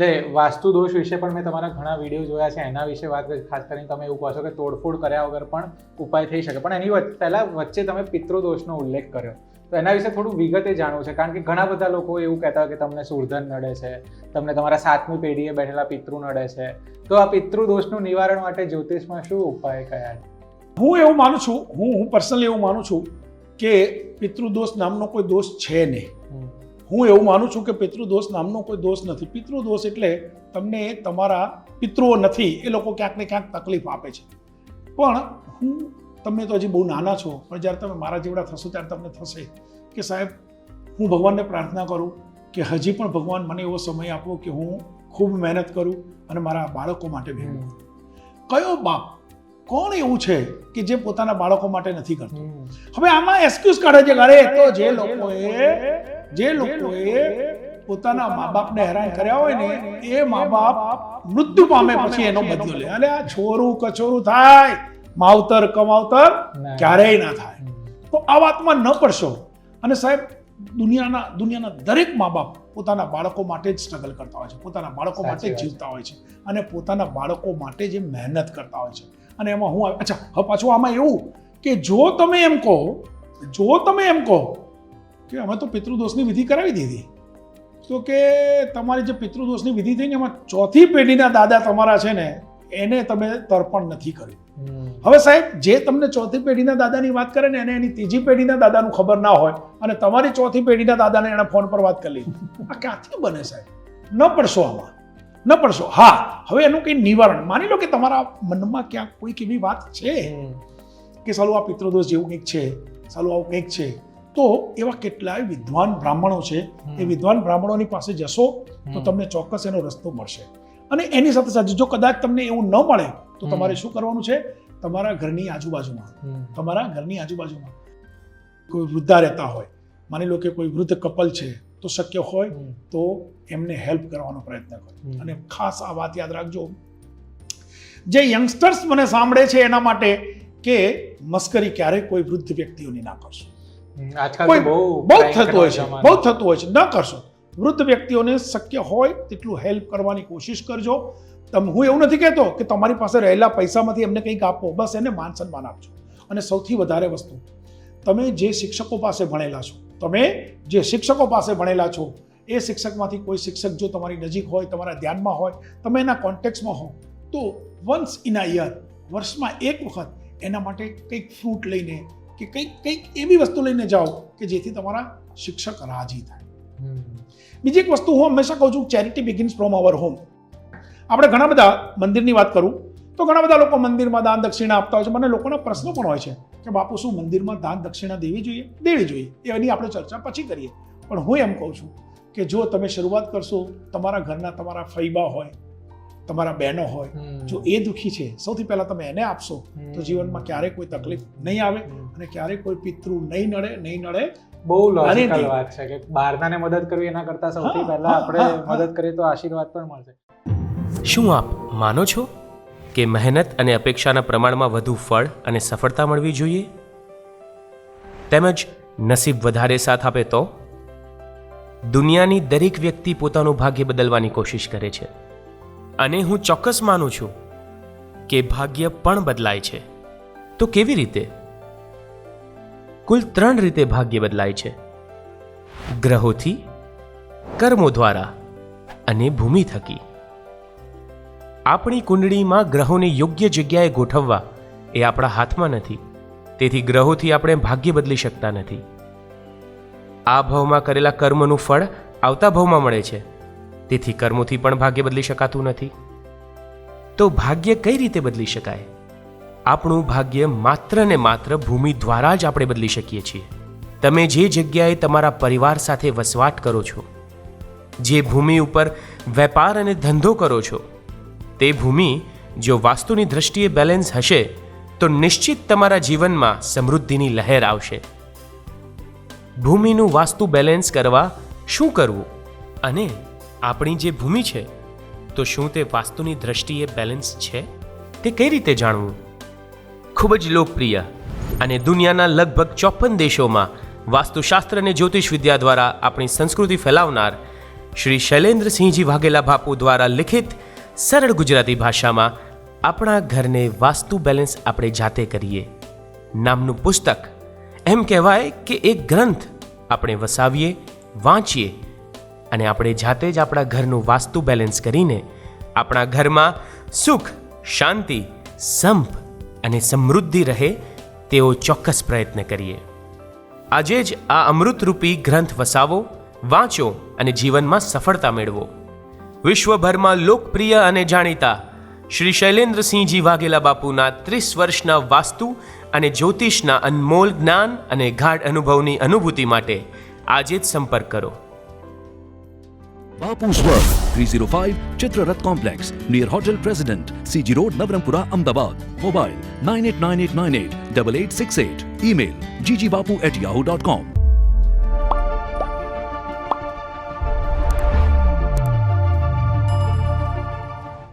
એટલે વાસ્તુ દોષ વિશે પણ મેં તમારા ઘણા વીડિયો જોયા છે એના વિશે વાત ખાસ કરીને તમે એવું કહો છો કે તોડફોડ કર્યા વગર પણ ઉપાય થઈ શકે પણ એની પહેલા વચ્ચે તમે પિતૃદોષનો ઉલ્લેખ કર્યો તો એના વિશે થોડું વિગતે જાણવું છે કારણ કે ઘણા બધા લોકો એવું કહેતા હોય કે તમને સુરધન નડે છે તમને તમારા સાતમી પેઢીએ બેઠેલા પિતૃ નડે છે તો આ પિતૃદોષનું નિવારણ માટે જ્યોતિષમાં શું ઉપાય કયા છે? હું એવું માનું છું હું હું પર્સનલી એવું માનું છું કે પિતૃદોષ નામનો કોઈ દોષ છે નહીં. હું એવું માનું છું કે પિતૃદોષ નામનો કોઈ દોષ નથી. પિતૃદોષ એટલે તમને તમારા પિતૃઓ નથી એ લોકો ક્યાંક ને ક્યાંક તકલીફ આપે છે. પણ હું તમે તો હજી બહુ નાના છો પણ જ્યારે તમે મારા જેવડા થશો ત્યારે તમને થશે કે સાહેબ હું ભગવાનને પ્રાર્થના કરું કે હજી પણ ભગવાન મને એવો સમય આપો કે હું ખૂબ મહેનત કરું અને મારા બાળકો માટે ભેગું કયો બાપ કોણ એવું છે કે જે પોતાના બાળકો માટે નથી કરતું? હવે આમાં એક્સક્યુઝ કાઢે છે અરે તો જે લોકોએ જે લોકોએ પોતાના મા બાપને હેરાન કર્યા હોય ને એ મા બાપ મૃત્યુ પામે પછી એનો બદલો લે. અને આ છોરું કછોરું થાય માવતર કમાવતર ક્યારેય ના થાય. તો આ વાતમાં ન પડશો. અને સાહેબ દુનિયાના દુનિયાના દરેક મા બાપ પોતાના બાળકો માટે જ સ્ટ્રગલ કરતા હોય છે. પોતાના બાળકો માટે જ. જીવતા હોય છે. અને પોતાના બાળકો માટે જે મહેનત કરતા હોય છે. અને એમાં હું અચ્છા હવે પાછું આમાં એવું કે જો તમે એમ કહો જો તમે એમ કહો કે અમે તો પિતૃદોષની વિધિ કરાવી દીધી. તો કે તમારી જે પિતૃદોષની વિધિ થઈ ને એમાં ચોથી પેઢીના દાદા તમારા છે ને એને તમે તર્પણ નથી કર્યું. હવે સાહેબ જે તમને ચોથી પેઢીના દાદાની વાત કરે ને એને એની ત્રીજી પેઢીના દાદાનું ખબર ના હોય અને તમારી ચોથી પેઢીના દાદાને એણે ફોન પર વાત કરી લીધી. આ ક્યાંથી બને સાહેબ? ન પડશો આમાં. ન પડશો. હા હવે એનું કંઈ નિવારણ. માની લો કે તમારા મનમાં ક્યાંક કોઈક એવી વાત છે કે સાલું આ પિતૃદોષ જેવું કંઈક છે સાલું આવું કંઈક છે. તો એવા કેટલાય વિદ્વાન બ્રાહ્મણો છે એ વિદ્વાન બ્રાહ્મણોની પાસે જશો તો તમને ચોક્કસ એનો રસ્તો મળશે. અને એની સાથે સાથે જો કદાચ તમને એવું ન મળે તો તમારે શું કરવાનું છે? તમારા ઘરની આજુબાજુમાં. તમારા ઘરની આજુબાજુમાં. કોઈ વૃદ્ધા રહેતા હોય માની લો કે કોઈ વૃદ્ધ કપલ છે તો શક્ય હોય તો એમને હેલ્પ કરવાનો પ્રયત્ન કરો. અને ખાસ આ વાત યાદ રાખજો. જે યંગસ્ટર્સ મને સાંભળે છે એના માટે કે મસ્કરી ક્યારેય કોઈ વૃદ્ધ વ્યક્તિઓની ના કરશો. કોઈ બહુ થતું હોય છે બહુ થતું હોય છે. ન કરશો. વૃદ્ધ વ્યક્તિઓને શક્ય હોય તેટલું હેલ્પ કરવાની કોશિશ કરજો. તમે હું એવું નથી કહેતો કે તમારી પાસે રહેલા પૈસામાંથી એમને કંઈક આપો. બસ એને માન સન્માન આપજો. અને સૌથી વધારે વસ્તુ તમે જે શિક્ષકો પાસે ભણેલા છો તમે જે શિક્ષકો પાસે ભણેલા છો એ શિક્ષકમાંથી કોઈ શિક્ષક જો તમારી નજીક હોય તમારા ધ્યાનમાં હોય તમે એના કોન્ટેક્ટમાં હો તો વન્સ ઇન અ યર વર્ષમાં એક વખત એના માટે કંઈક ફ્રૂટ લઈને કે કંઈક કંઈક એવી વસ્તુ લઈને જાઓ કે જેથી તમારા શિક્ષક રાજી થાય. બીજી એક વસ્તુ હું હંમેશા કહું છું charity begins from our home આપણે ઘણા બધા મંદિરની વાત કરું તો ઘણા બધા લોકો મંદિરમાં દાન દક્ષિણા આપતા હોય છે. મને લોકોના પ્રશ્નો પણ હોય છે કે બાપુ શું મંદિરમાં દાન દક્ષિણા દેવી જોઈએ? દેવી જોઈએ. એની આપણે ચર્ચા પછી કરીએ. પણ હું એમ કહું છું કે જો તમે શરૂઆત કરશો તમારા ઘરના તમારા ફૈબા હોય તમારા બહેનો હોય. જો એ દુઃખી છે સૌથી પહેલાં તમે એને આપશો. તો જીવનમાં ક્યારેય કોઈ તકલીફ નહીં આવે અને ક્યારેય કોઈ પિતૃ નહીં નડે નહીં નડે. બહુ લોજિકલ વાત છે કે બહારનાને મદદ કરવી એના કરતા સૌથી પહેલા આપણે. મદદ કરીએ તો આશીર્વાદ પણ મળશે. શું આપ માનો છો કે મહેનત અને અપેક્ષાના પ્રમાણમાં વધુ ફળ અને સફળતા મળવી જોઈએ? તેમજ નસીબ વધારે સાથ આપે તો? દુનિયાની દરેક વ્યક્તિ પોતાનું ભાગ્ય બદલવાની કોશિશ કરે છે. અને હું ચોક્કસ માનું છું કે ભાગ્ય પણ બદલાય છે. તો કેવી રીતે? કુલ ત્રણ રીતે ભાગ્ય બદલાય છે. ગ્રહોથી, કર્મો દ્વારા અને ભૂમિ થકી. આપણી કુંડળીમાં ગ્રહોને યોગ્ય જગ્યાએ ગોઠવવા એ આપણા હાથમાં નથી. તેથી ગ્રહોથી આપણે ભાગ્ય બદલી શકતા નથી. આ ભાવમાં કરેલા કર્મનું ફળ આવતા ભાવમાં મળે છે. તેથી કર્મોથી પણ ભાગ્ય બદલી શકાતું નથી. તો ભાગ્ય કઈ રીતે બદલી શકાય? આપણું ભાગ્ય માત્ર ને માત્ર ભૂમિ દ્વારા જ આપણે બદલી શકીએ છીએ. તમે જે જગ્યાએ તમારા પરિવાર સાથે વસવાટ કરો છો, જે ભૂમિ ઉપર વેપાર અને ધંધો કરો છો, તે ભૂમિ જો વાસ્તુની દ્રષ્ટિએ બેલેન્સ હશે, તો નિશ્ચિત તમારા જીવનમાં સમૃદ્ધિની લહેર આવશે. ભૂમિનું વાસ્તુ બેલેન્સ કરવા શું કરવું અને આપણી જે ભૂમિ છે, તો શું તે વાસ્તુની દ્રષ્ટિએ બેલેન્સ છે? તે કઈ રીતે જાણવું? ખૂબ જ લોકપ્રિય અને દુનિયાના લગભગ ચોપન દેશોમાં વાસ્તુશાસ્ત્ર અને જ્યોતિષ વિદ્યા દ્વારા આપણી સંસ્કૃતિ ફેલાવનાર શ્રી શૈલેન્દ્રસિંહજી વાઘેલા બાપુ દ્વારા લિખિત સરળ ગુજરાતી ભાષામાં આપણા ઘરને વાસ્તુ બેલેન્સ આપણે જાતે કરીએ નામનું પુસ્તક એમ કહેવાય કે એક ગ્રંથ આપણે વસાવીએ, વાંચીએ અને આપણે જાતે જ આપણા ઘરનું વાસ્તુ બેલેન્સ કરીને આપણા ઘરમાં સુખ, શાંતિ, સંપ અને સમૃદ્ધિ રહે તેવો ચોક્કસ પ્રયત્ન કરીએ. આજે જ આ અમૃતરૂપી ગ્રંથ વસાવો, વાંચો અને જીવનમાં સફળતા મેળવો. વિશ્વભરમાં લોકપ્રિય અને જાણીતા શ્રી શૈલેન્દ્રસિંહજી વાઘેલા બાપુના ત્રીસ વર્ષના વાસ્તુ અને જ્યોતિષના અનમોલ જ્ઞાન અને ગાઢ અનુભવની અનુભૂતિ માટે આજે જ સંપર્ક કરો. Bapu's World, 305 Chitrarat Complex, near Hotel President, CG Road, Navrampura, Ahmedabad. Mobile 989898 8868. Email ggbapu at yahoo.com.